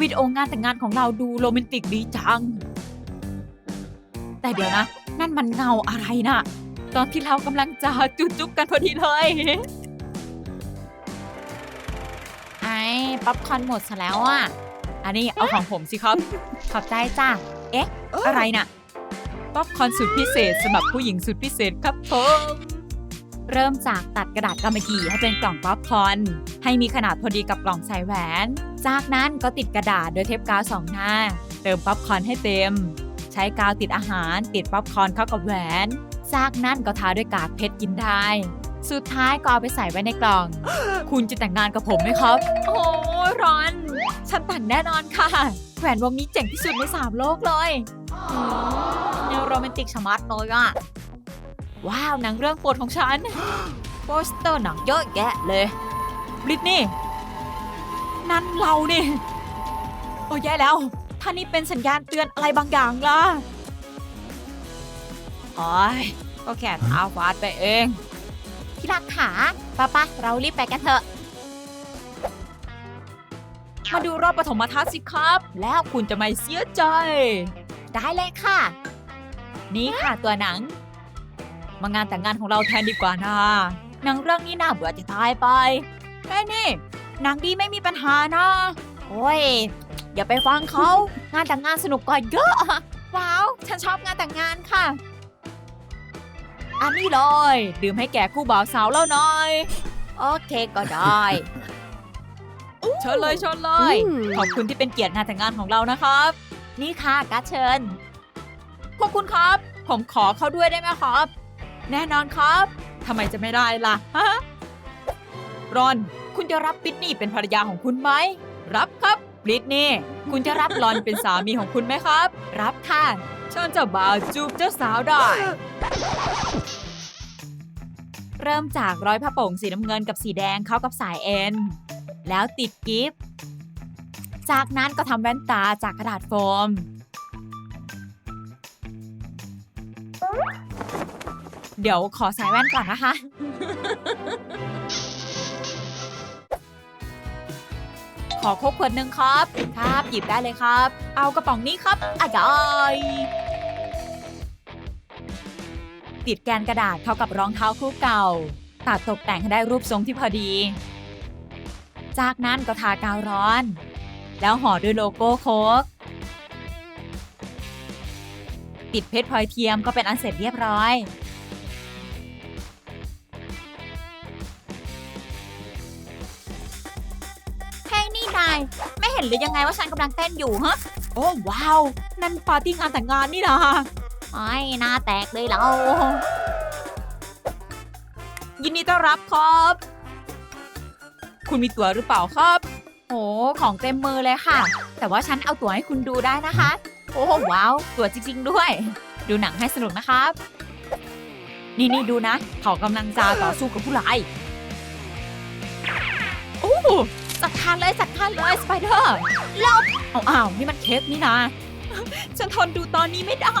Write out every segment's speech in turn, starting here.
วิดีโองานแต่งงานของเราดูโรแมนติกดีจัง แต่เดี๋ยวนะ นั่นมันเงาอะไรน่ะ ตอนที่เรากำลังจะจุบจุ๊บกันพอดีเลย ไอ้ป๊อปคอร์นหมดซะแล้วอะ อันนี้เอาของผมสิครับ ขอบใจจ้าเอ๊ะ อะไรน่ะ ป๊อปคอร์นสุดพิเศษสำหรับผู้หญิงสุดพิเศษครับผม เริ่มจากตัดกระดาษกำมะหยี่ให้เป็นกล่องป๊อปคอนให้มีขนาดพอดีกับกล่องใส่แหวน จากนั้นก็ติดกระดาษโดยเทปกาวสองหน้า เติมป๊อปคอนให้เต็ม ใช้กาวติดอาหารติดป๊อปคอนเข้ากับแหวน จากนั้นก็ทาด้วยกากเพชรกินได้ สุดท้ายก็เอาไปใส่ไว้ในกล่อง คุณจะแต่งงานกับผมไหมครับ โอ้ร้อน ฉันแต่งแน่นอนค่ะ แหวนวงนี้เจ๋งที่สุดในสามโลกเลยอืมแนวโรแมนติกชะมัดเลยอะ ว้าวหนังเรื่องโปรดของฉัน โปสเตอร์หนังเยอะแยะเลยบริตนี่ นั่นเรานี่ โอ้แย่แล้ว ท่านี่เป็นสัญญาณเตือนอะไรบางอย่างล่ะโอ้ยก็แค่เท้าฟาดไปเองที่รักขาป้าปะเรารีบไปกันเถอะ มาดูรอบปฐมทัศน์สิครับ แล้วคุณจะไม่เสียใจ ได้เลยค่ะ นี่ค่ะตัวหนัง มางานแต่งงานของเราแทนดีกว่านะหนังเรื่องนี้น่าเบื่อจะตายไปเฮ้ยนี่หนังดีไม่มีปัญหานะโอ้ยอย่าไปฟังเขางานแต่งงานสนุกกว่าเยอะว้าวฉันชอบงานแต่งงานค่ะ อันนี้เลยดื่มให้แก่คู่บ่าวสาวแล้วหน่อย โอเคก็ได้เชิญเลยเชิญเลยอืมขอบคุณที่เป็นเกียรติงานแต่งงานของเรานะครับ นี่ค่ะการดเชิญ พวกคุณครับ ผมขอเข้าด้วยได้ไหมครับ แน่นอนครับทำไมจะไม่ได้ล่ะฮะรอน คุณจะรับปิทนี่เป็นภรรยาของคุณไหม รับครับบริตนี่คุณจะรับรอนเป็นสามีของคุณไหมครับ รับค่ะเชิญเจ้าบ่าวจูบเจ้าสาวได้ เริ่มจากร้อยผ้าโป่งสีน้ำเงินกับสีแดงเข้ากับสายเอ็น แล้วติดกิฟต์จากนั้นก็ทำแว่นตาจากกระดาษโฟม เดี๋ยวขอสายแว่นก่อนนะคะ ขอโคกขวดหนึ่งครับ ครับ หยิบได้เลยครับ เอากระป๋องนี้ครับอะยอยติดแกนกระดาษเข้ากับรองเท้าคู่เก่า ตัดตกแต่งให้ได้รูปทรงที่พอดี จากนั้นก็ทากาวร้อน แล้วห่อด้วยโลโก้โค้กติดเพชรพลอยเทียมก็เป็นอันเสร็จเรียบร้อย นี่นาย ไม่เห็นหรือยังไงว่าฉันกำลังเต้นอยู่ฮะ โอ้ว้าว นั่นปาร์ตี้งานแต่งงานนี่นะไอ้หน้าแตกเลยเรา ยินดีต้อนรับครับ คุณมีตั๋วหรือเปล่าครับ โอ้ของเต็มมือเลยค่ะ แต่ว่าฉันเอาตั๋วให้คุณดูได้นะคะ โอ้ว้าว ตั๋วจริง ๆ ด้วย ดูหนังให้สนุกนะครับ นี่นี่ดูนะ เขากำลังจะต่อสู้กับผู้ร้าย โอ้ จัดการเลยจัดการเลยสไปเดอร์ลบเอาอ้าวนี่มันเค้กนี่นะ ฉันทนดูตอนนี้ไม่ได้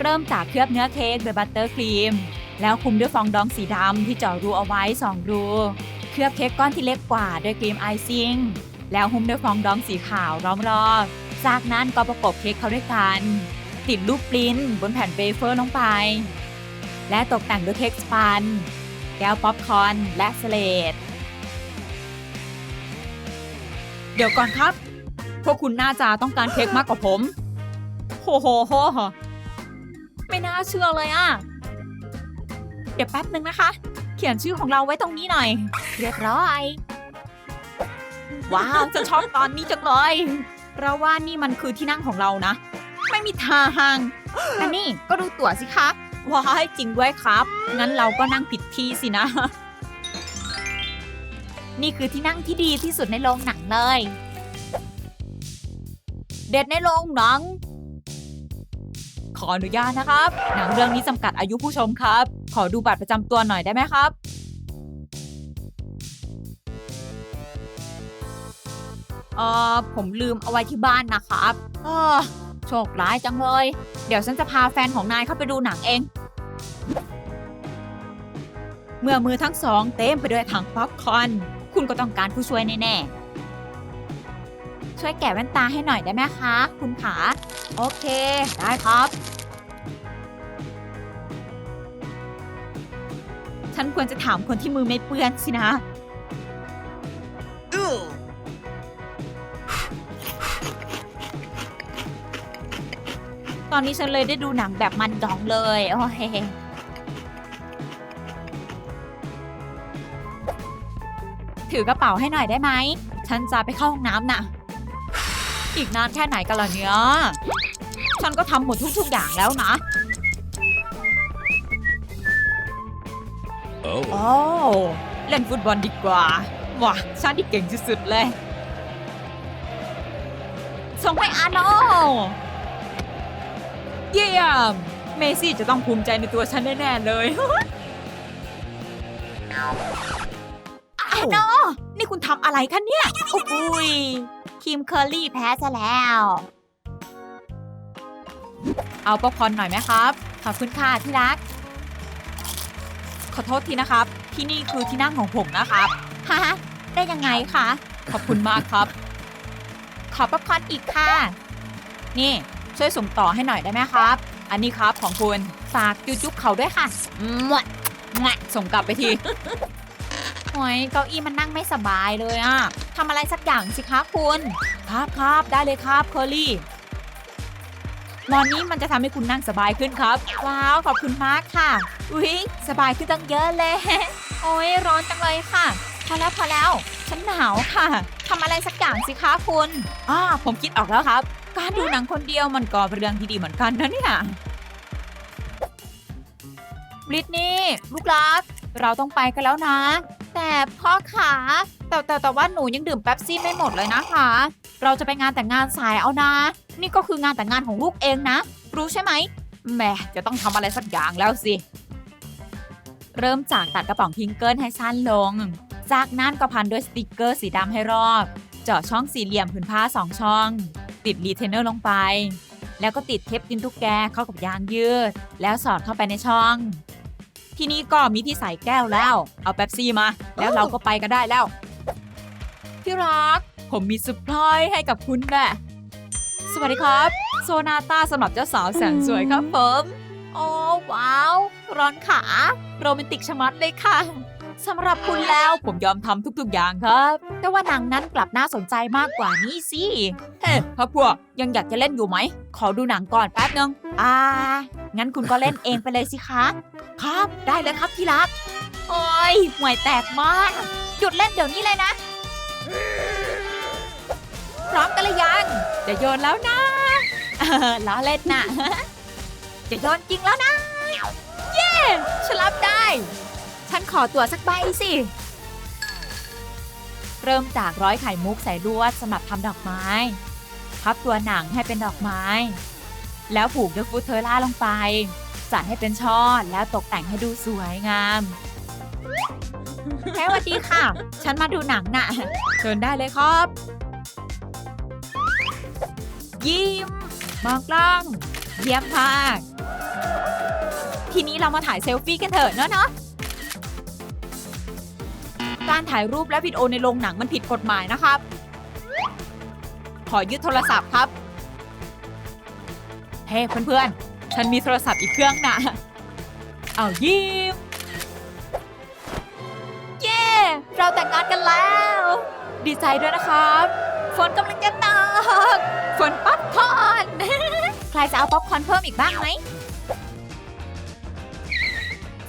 เริ่มจากเคลือบเนื้อเค้กด้วยบัตเตอร์ครีม แล้วคลุมด้วยฟองดองสีดำที่เจาะรูเอาไว้ 2 รู เคลือบเค้กก้อนที่เล็กกว่าด้วยครีมไอซิ่ง แล้วหุ้มด้วยฟองดองสีขาวล้อมรอบจากนั้นก็ประกบเค้กเขาด้วยกัน ติดรูปปริ้นบนแผ่นเวเฟอร์ลงไป และตกแต่งด้วยเค้กสปัน แก้วป๊อปคอร์นและสเลด เดี๋ยวก่อนครับ พวกคุณน่าจะต้องการเค้กมากกว่าผมโหโหโหโหไม่น่าเชื่อเลยอะ เดี๋ยวแป๊บนึงนะคะ เขียนชื่อของเราไว้ตรงนี้หน่อย เรียบร้อย ว้าว จะชอบตอนนี้จังเลยเราว่านี่มันคือที่นั่งของเรานะ ไม่มีทางอันนี้ก็ดูตั๋วสิคะว้ายจริงด้วยครับ งั้นเราก็นั่งผิดที่สินะ นี่คือที่นั่งที่ดีที่สุดในโรงหนังเลย เด็ดในโรงหนัง ขออนุญาตนะครับ หนังเรื่องนี้จำกัดอายุผู้ชมครับ ขอดูบัตรประจำตัวหน่อยได้ไหมครับ เอ่อผมลืมเอาไว้ที่บ้านนะครับออโชคร้ายจังเลย เดี๋ยวฉันจะพาแฟนของนายเข้าไปดูหนังเองเมื่อมือทั้งสองเต็มไปด้วยถังป๊อปคอร์น คุณก็ต้องการผู้ช่วยแน่ๆ ช่วยแกะแว่นตาให้หน่อยได้ไหมคะ คุณขา โอเค ได้ครับ ฉันควรจะถามคนที่มือไม่เปื้อนสินะตอนนี้ฉันเลยได้ดูหนังแบบมันดองเลย โอ้เฮ ถือกระเป๋าให้หน่อยได้ไหม ฉันจะไปเข้าห้องน้ำน่ะ อีกนานแค่ไหนกันล่ะเนี่ยฉันก็ทำหมดทุก ๆ อย่างแล้วนะ Oh. โอ้ เล่นฟุตบอลดีกว่า ว้าฉันที่เก่งที่สุดเลย ส่งให้อาโนเยี่ยม เมซี่จะต้องภูมิใจในตัวฉันแน่ ๆ เลยอา โนนี่คุณทำอะไรคะเนี่ย โอ้ยคิมเคอร์รี่แพ้ซะแล้ว เอาป๊อปคอร์นหน่อยไหมครับ ขอบคุณค่ะที่รัก ขอโทษทีนะครับ ที่นี่คือที่นั่งของผมนะครับ ฮะ ได้ยังไงคะ ขอบคุณมากครับ ขอป๊อปคอร์นอีกค่ะ นี่ ช่วยส่งต่อให้หน่อยได้ไหมครับ อันนี้ครับของคุณ ฝากจุ๊บๆเขาด้วยค่ะมวดมวดส่งกลับไปที โอ้ยเก้าอี้มันนั่งไม่สบายเลยอะทำอะไรสักอย่างสิคะคุณ ครับครับได้เลยครับเคอรี่นอนนี้มันจะทำให้คุณนั่งสบายขึ้นครับ ว้าว ขอบคุณมากค่ะ อุ๊ย สบายขึ้นตั้งเยอะเลย โอ้ยร้อนจังเลยค่ะ พอแล้วพอแล้ว ฉันหนาวค่ะทำอะไรสักอย่างสิคะคุณอ่าผมคิดออกแล้วครับ การดูหนังคนเดียวมันก็เป็นเรื่องที่ดีเหมือนกันนะเนี่ยบริตนี่ลูกรัก เราต้องไปกันแล้วนะ แต่พ่อขาแต่แต่แต่ว่าหนูยังดื่มแป๊บซี่ไม่หมดเลยนะคะ เราจะไปงานแต่งงานสายเอานะ นี่ก็คืองานแต่งงานของลูกเองนะ รู้ใช่ไหมแหมจะต้องทำอะไรสักอย่างแล้วสิ เริ่มจากตัดกระป๋องพิงเกิลให้สั้นลง จากนั้นก็พันด้วยสติกเกอร์สีดำให้รอบ เจาะช่องสี่เหลี่ยมผืนผ้าสองช่อง ติดรีเทนเนอร์ลงไป แล้วก็ติดเทปตินตุ๊กแกเข้ากับยางยืด แล้วสอดเข้าไปในช่อง ที่นี่ก็มีที่ใส่แก้วแล้ว เอาแป๊บซี่มา แล้วเราก็ไปกันได้แล้ว ที่รัก ผมมีเซอร์ไพรส์ให้กับคุณแม่สวัสดีครับ โซนาต้าสำหรับเจ้าสาวแสนสวยครับผม โอ้ว้าว ร้อนขา โรแมนติกชะมัดเลยค่ะ สำหรับคุณแล้วผมยอมทำทุกๆอย่างครับ แต่ว่าหนังนั้นกลับน่าสนใจมากกว่านี้สิ เฮ้พ่อพวกยังอยากจะเล่นอยู่ไหม ขอดูหนังก่อนแป๊บนึง อ่า งั้นคุณก็เล่นเองไปเลยสิคะ ครับได้เลยครับที่รัก โอ้ยห่วยแตกมาก หยุดเล่นเดี๋ยวนี้เลยนะ พร้อมกันหรือยังจะโยนแล้วนะเออล้อเล่นน่ะจะโยนจริงแล้วนะ เย้ฉันรับได้ ฉันขอตัวสักใบสิ เริ่มจากร้อยไข่มุกใส่ลวดสำหรับทำดอกไม้ พับตัวหนังให้เป็นดอกไม้ แล้วผูกด้วยฟุตเทอร่าลงไป จัดให้เป็นช่อแล้วตกแต่งให้ดูสวยงามแค่วันดีค่ะ ฉันมาดูหนังน่ะ เชิญได้เลยครับ ยิ้ม มองกล้อง เยี่ยมมาก ทีนี้เรามาถ่ายเซลฟี่กันเถอะเนาะเนาะ การถ่ายรูปและวิดีโอในโรงหนังมันผิดกฎหมายนะครับ ขอยึดโทรศัพท์ครับ เฮ้เพื่อนๆ ฉันมีโทรศัพท์อีกเครื่องนะ เอายิ้ม เย้เราแต่งงานกันแล้ว ดีใจด้วยนะครับ ฝนกำลังจะตก ฝนป๊อปคอร์นใครจะเอาป๊อปคอร์นเพิ่มอีกบ้างไหม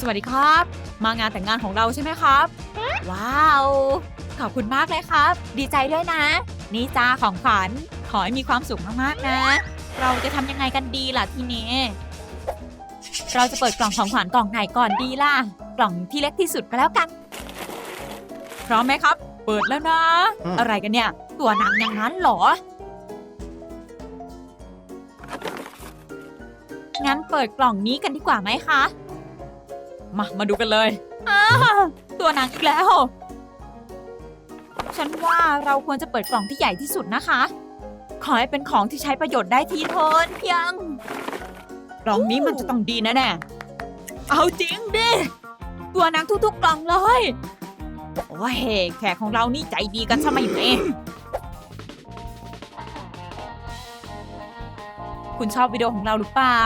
สวัสดีครับ มางานแต่งงานของเราใช่ไหมครับ ว้าว ขอบคุณมากเลยครับ ดีใจด้วยนะ นี่จ้าของขวัญขอให้มีความสุขมากๆนะ เราจะทำยังไงกันดีล่ะทีนี้ เราจะเปิดกล่องของขวัญกล่องไหนก่อนดีล่ะ กล่องที่เล็กที่สุดก็แล้วกัน พร้อมไหมครับ เปิดแล้วนะอืมอะไรกันเนี่ย ตัวหนังอย่างนั้นเหรองั้นเปิดกล่องนี้กันดีกว่าไหมคะ มา มาดูกันเลยอ้าตัวหนังอีกแล้ว ฉันว่าเราควรจะเปิดกล่องที่ใหญ่ที่สุดนะคะ ขอให้เป็นของที่ใช้ประโยชน์ได้ทีเถินเพียง กล่องนี้มันจะต้องดีแน่ๆเอาจริงดิ ตัวหนังทุกๆกล่องเลย โอ้ยแขกของเรานี่ใจดีกันใช่ไหมแม่ คุณชอบวิดีโอของเราหรือเปล่า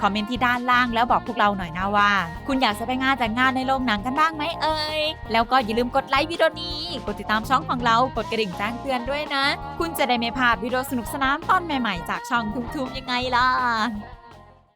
คอมเมนต์ที่ด้านล่างแล้วบอกพวกเราหน่อยนะว่า คุณอยากจะไปงานแต่งงานในโรงหนังกันบ้างไหมเอ่ย แล้วก็อย่าลืมกดไลค์วิดีโอนี้ กดติดตามช่องของเรา กดกระดิ่งแจ้งเตือนด้วยนะ คุณจะได้ไม่พลาดวิดีโอสนุกสนานตอนใหม่ๆ จากช่องทุกๆยังไงล่ะ